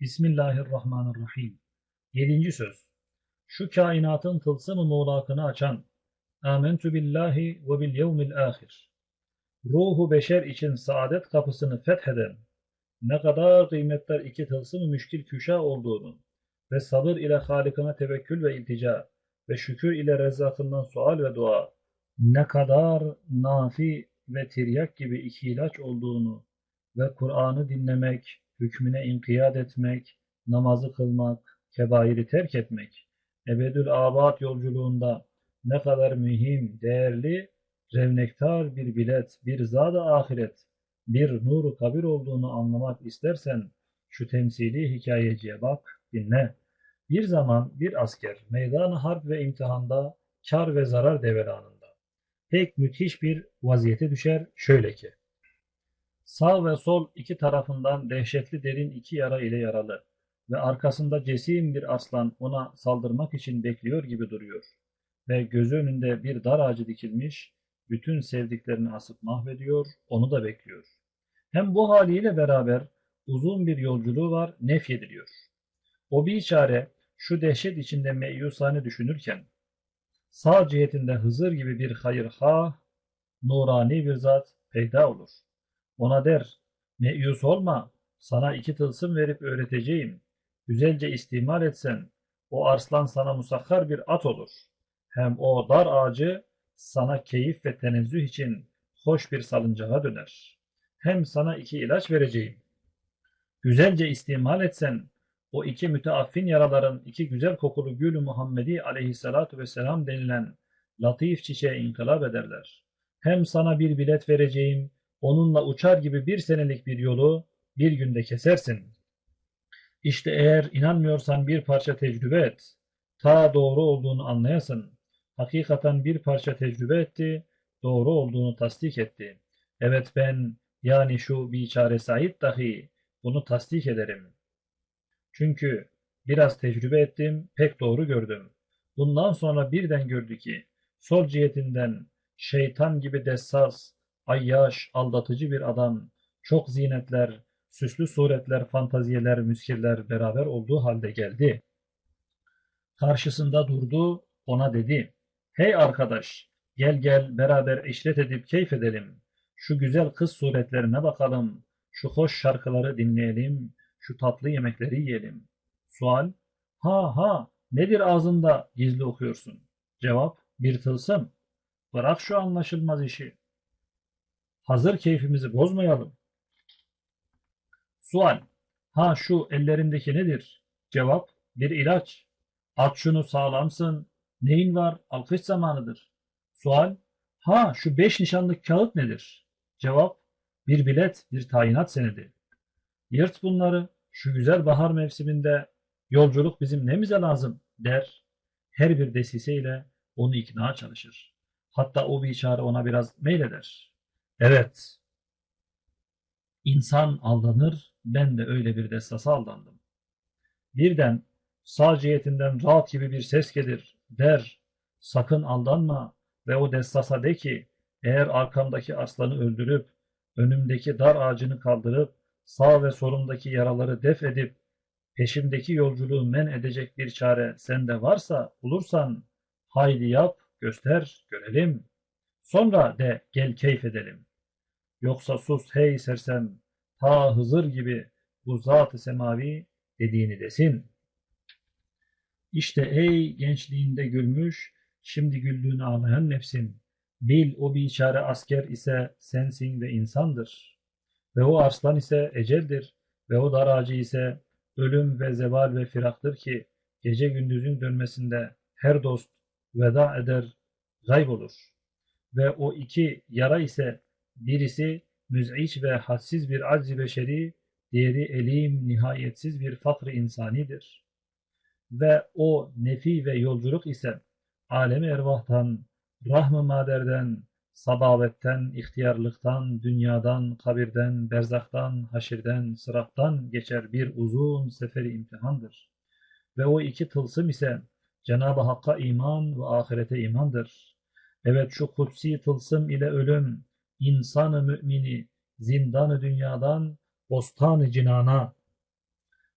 Bismillahirrahmanirrahim. Yedinci söz. Şu kainatın tılsım-ı muğlakını açan, Âmentü billahi ve bil yevmil âhir. Ruhu beşer için saadet kapısını fetheden, ne kadar kıymetler iki tılsım-ı müşkil küşa olduğunu ve sabır ile Halikına tevekkül ve iltica ve şükür ile rezzakından sual ve dua, ne kadar nafi ve tiryak gibi iki ilaç olduğunu ve Kur'an'ı dinlemek, hükmüne inkiyat etmek, namazı kılmak, kebairi terk etmek, ebedül abat yolculuğunda ne kadar mühim, değerli, revnektar bir bilet, bir zada ahiret, bir nuru kabir olduğunu anlamak istersen şu temsili hikayeciye bak, dinle. Bir zaman bir asker meydan harp ve imtihanda kar ve zarar deveranında pek müthiş bir vaziyete düşer şöyle ki Sağ ve sol iki tarafından dehşetli derin iki yara ile yaralı ve arkasında cesim bir aslan ona saldırmak için bekliyor gibi duruyor ve gözü önünde bir dar ağacı dikilmiş, bütün sevdiklerini asıp mahvediyor, onu da bekliyor. Hem bu haliyle beraber uzun bir yolculuğu var, nefyediliyor. O biçare şu dehşet içinde meyusane düşünürken, sağ cihetinde Hızır gibi bir hayırha, nurani bir zat peyda olur. Ona der, meyus olma, sana iki tılsım verip öğreteceğim. Güzelce istimal etsen, o arslan sana musakhar bir at olur. Hem o dar ağacı sana keyif ve tenezzüh için hoş bir salıncağa döner. Hem sana iki ilaç vereceğim. Güzelce istimal etsen, o iki müteaffin yaraların iki güzel kokulu gülü Muhammedi aleyhissalatu vesselam denilen latif çiçeğe inkılap ederler. Hem sana bir bilet vereceğim, onunla uçar gibi bir senelik bir yolu bir günde kesersin. İşte eğer inanmıyorsan bir parça tecrübe et. Ta doğru olduğunu anlayasın. Hakikaten bir parça tecrübe etti, doğru olduğunu tasdik etti. Evet ben, yani şu biçare Said dahi bunu tasdik ederim. Çünkü biraz tecrübe ettim, pek doğru gördüm. Bundan sonra birden gördü ki, sol cihetinden şeytan gibi dessas, ayyaş, aldatıcı bir adam, çok zinetler, süslü suretler, fantaziyeler, müskirler beraber olduğu halde geldi. Karşısında durdu, ona dedi, Hey arkadaş, gel gel beraber işret edip keyif edelim. Şu güzel kız suretlerine bakalım, şu hoş şarkıları dinleyelim, şu tatlı yemekleri yiyelim. Sual, ha ha, nedir ağzında gizli okuyorsun? Cevap, bir tılsım. Bırak şu anlaşılmaz işi. Hazır keyfimizi bozmayalım. Sual, ha şu ellerindeki nedir? Cevap, bir ilaç. At şunu sağlamsın. Neyin var? Alkış zamanıdır. Sual, ha şu beş nişanlık kağıt nedir? Cevap, bir bilet, bir tayinat senedi. Yırt bunları, şu güzel bahar mevsiminde yolculuk bizim nemize lazım der. Her bir desiseyle onu ikna çalışır. Hatta o biçare ona biraz meyleder. Evet, insan aldanır, ben de öyle bir destasa aldandım. Birden sağ cihetinden rahat gibi bir ses gelir, der, sakın aldanma ve o destasa de ki, eğer arkamdaki aslanı öldürüp, önümdeki dar ağacını kaldırıp, sağ ve solumdaki yaraları def edip, peşimdeki yolculuğu men edecek bir çare sende varsa, bulursan, haydi yap, göster, görelim. Sonra de gel keyif edelim. Yoksa sus hey sersem, ta Hızır gibi bu zat-ı semavi dediğini desin. İşte ey gençliğinde gülmüş, şimdi güldüğünü ağlayan nefsin, bil o biçare asker ise sensin ve insandır. Ve o arslan ise eceldir ve o dar ağacı ise ölüm ve zeval ve firaktır ki gece gündüzün dönmesinde her dost veda eder, kaybolur. Ve o iki yara ise birisi müz'iç ve hadsiz bir aczi beşeri, diğeri elim nihayetsiz bir fakr insanidir. Ve o nefi ve yolculuk ise alemi ervahtan, rahm-ı maderden, sabavetten, ihtiyarlıktan, dünyadan, kabirden, berzaktan, haşirden, sırattan geçer bir uzun seferi imtihandır. Ve o iki tılsım ise Cenab-ı Hakk'a iman ve ahirete imandır. Evet şu kutsi tılsım ile ölüm, insanı mümini zindanı dünyadan bostanı cinana,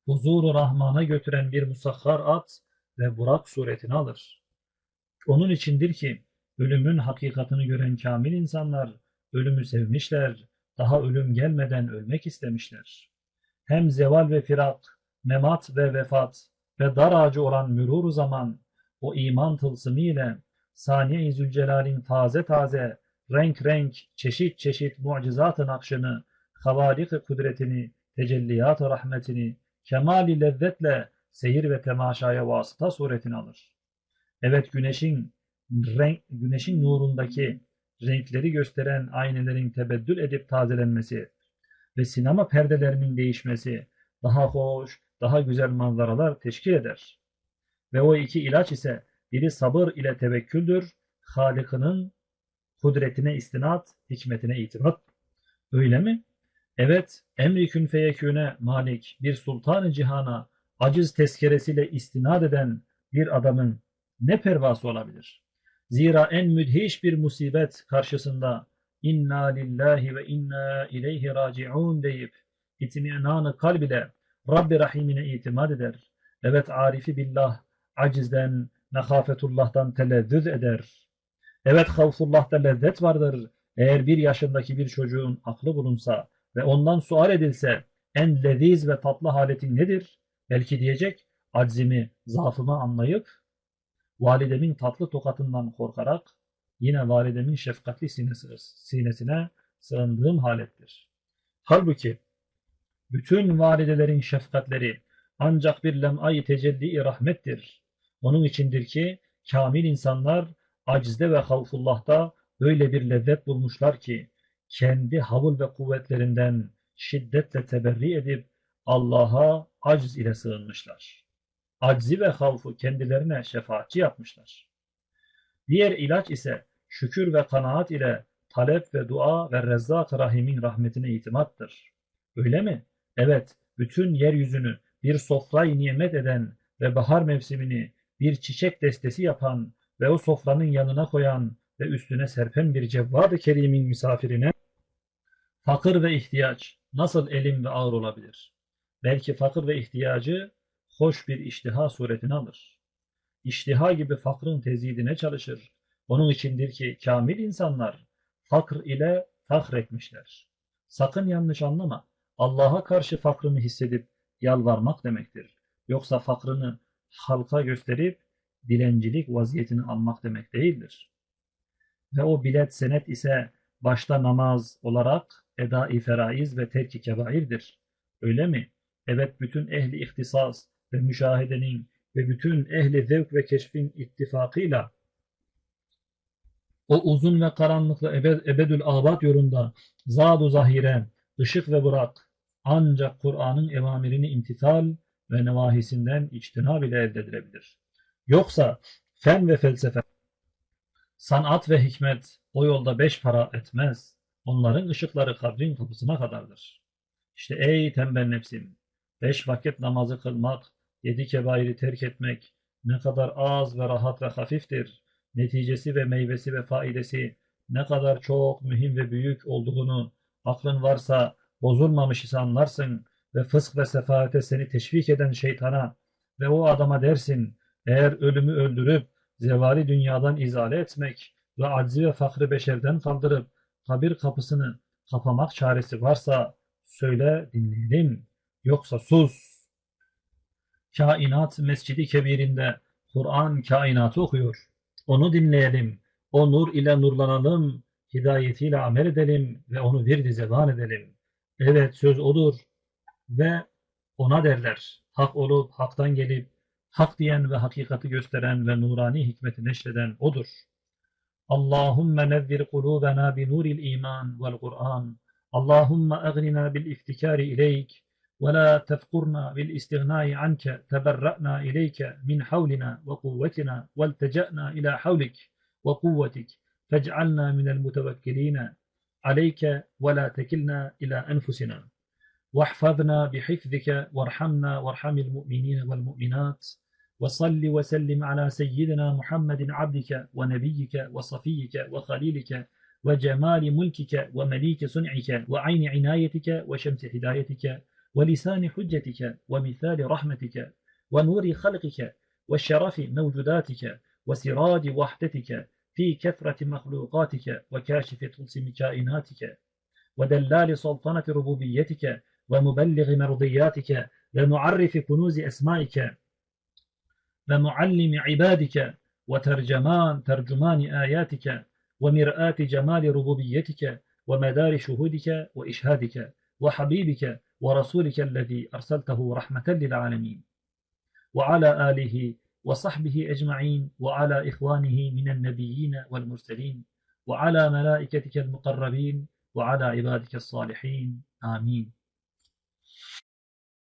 huzuru Rahman'a götüren bir musahhar at ve burak suretini alır. Onun içindir ki ölümün hakikatini gören kamil insanlar ölümü sevmişler, daha ölüm gelmeden ölmek istemişler. Hem zeval ve firak, memat ve vefat ve dar ağacı olan mürur zaman o iman tılsımı ile Saniye-i taze taze, renk renk, çeşit çeşit mucizat-ı nakşını, havalik kudretini, tecelliyat-ı rahmetini, kemali lezzetle seyir ve temaşaya vasıta suretini alır. Evet güneşin renk, güneşin nurundaki renkleri gösteren aynelerin tebeddül edip tazelenmesi ve sinema perdelerinin değişmesi daha hoş, daha güzel manzaralar teşkil eder. Ve o iki ilaç ise biri sabır ile tevekküldür, Halık'ının kudretine istinat, hikmetine itimat. Öyle mi? Evet, emri kün feyeküne malik, bir sultanı cihana, aciz tezkeresiyle istinad eden bir adamın ne pervası olabilir? Zira en müdhiş bir musibet karşısında inna lillahi ve inna ileyhi raciun deyip itminanı kalb ile Rabbi Rahim'ine itimat eder. Evet arifi billah acizden, mehafetullah'tan telezzüz eder. Evet havfullah'ta lezzet vardır. Eğer bir yaşındaki bir çocuğun aklı bulunsa ve ondan sual edilse en leziz ve tatlı haletin nedir? Belki diyecek aczimi, zaafımı anlayıp validemin tatlı tokatından korkarak yine validemin şefkatli sinesi, sinesine sığındığım halettir. Halbuki bütün validelerin şefkatleri ancak bir lem'ay tecelli rahmettir. Onun içindir ki kamil insanlar acizde ve havfullah'ta öyle bir lezzet bulmuşlar ki kendi havul ve kuvvetlerinden şiddetle teberri edip Allah'a aciz ile sığınmışlar. Aczi ve havfu kendilerine şefaatçi yapmışlar. Diğer ilaç ise şükür ve kanaat ile talep ve dua ve rezzak rahimin rahmetine itimattır. Öyle mi? Evet, bütün yeryüzünü bir sofrayı nimet eden ve bahar mevsimini bir çiçek destesi yapan ve o sofranın yanına koyan ve üstüne serpen bir cevvad-ı kerimin misafirine fakir ve ihtiyaç nasıl elim ve ağır olabilir? Belki fakir ve ihtiyacı hoş bir iştiha suretini alır. İştiha gibi fakrın tezidine çalışır. Onun içindir ki kamil insanlar fakr ile fakretmişler. Sakın yanlış anlama. Allah'a karşı fakrını hissedip yalvarmak demektir. Yoksa fakrını halka gösterip dilencilik vaziyetini almak demek değildir. Ve o bilet senet ise başta namaz olarak eda-i feraiz ve terki kebairdir. Öyle mi? Evet bütün ehli ihtisas ve müşahedenin ve bütün ehli zevk ve keşfin ittifakıyla o uzun ve karanlıklı ebed, ebedül abad yolunda zadu zahire, ışık ve bırak ancak Kur'an'ın emamirini imtithal ve nevahisinden içtinab ile elde edilebilir. Yoksa fen ve felsefe, sanat ve hikmet o yolda beş para etmez. Onların ışıkları kabrin kapısına kadardır. İşte ey tembel nefsim, beş vakit namazı kılmak, yedi kebairi terk etmek ne kadar az ve rahat ve hafiftir. Neticesi ve meyvesi ve faidesi ne kadar çok mühim ve büyük olduğunu aklın varsa bozulmamış ise anlarsın ve fısk ve sefaate seni teşvik eden şeytana ve o adama dersin eğer ölümü öldürüp zevali dünyadan izale etmek ve aczi ve fakrı beşerden kaldırıp kabir kapısını kapamak çaresi varsa söyle dinleyelim yoksa sus. Kainat Mescidi Kebir'inde Kur'an kainatı okuyor. Onu dinleyelim. O nur ile nurlanalım. Hidayetiyle amel edelim ve onu virdi zeban edelim. Evet söz odur ve ona derler. Hak olup haktan gelip hak diyen ve hakikati gösteren ve nurani hikmeti neşreden odur. Allahümme nevvir kulubena bi nuril iman vel Kur'an. Allahümme agnina bil iftikari ileyk ve la tefkurna bil istignai anke teberra'na ileyke min havlina ve kuvvetina vel teca'na ila havlik ve kuvvetik fec'alna minel mutevekkilina aleyke ve la tekilna ila enfusina. واحفظنا بحفظك وارحمنا وارحم المؤمنين والمؤمنات. وصل وسلم على سيدنا محمد عبدك ونبيك وصفيك وخليلك وجمال ملكك ومليك صنعك وعين عنايتك وشمس هدايتك ولسان حجتك ومثال رحمتك ونور خلقك والشرف موجوداتك وسراج وحدتك في كثرة مخلوقاتك وكاشف طلسم كائناتك ودلال سلطنة ربوبيتك ومبلغ مرضياتك ومعرف كنوز أسمائك ومعلم عبادك وترجمان ترجمان آياتك ومرآة جمال ربوبيتك ومدار شهودك وإشهادك وحبيبك ورسولك الذي أرسلته رحمة للعالمين. وعلى آله وصحبه أجمعين وعلى إخوانه من النبيين والمرسلين وعلى ملائكتك المقربين وعلى عبادك الصالحين. آمين.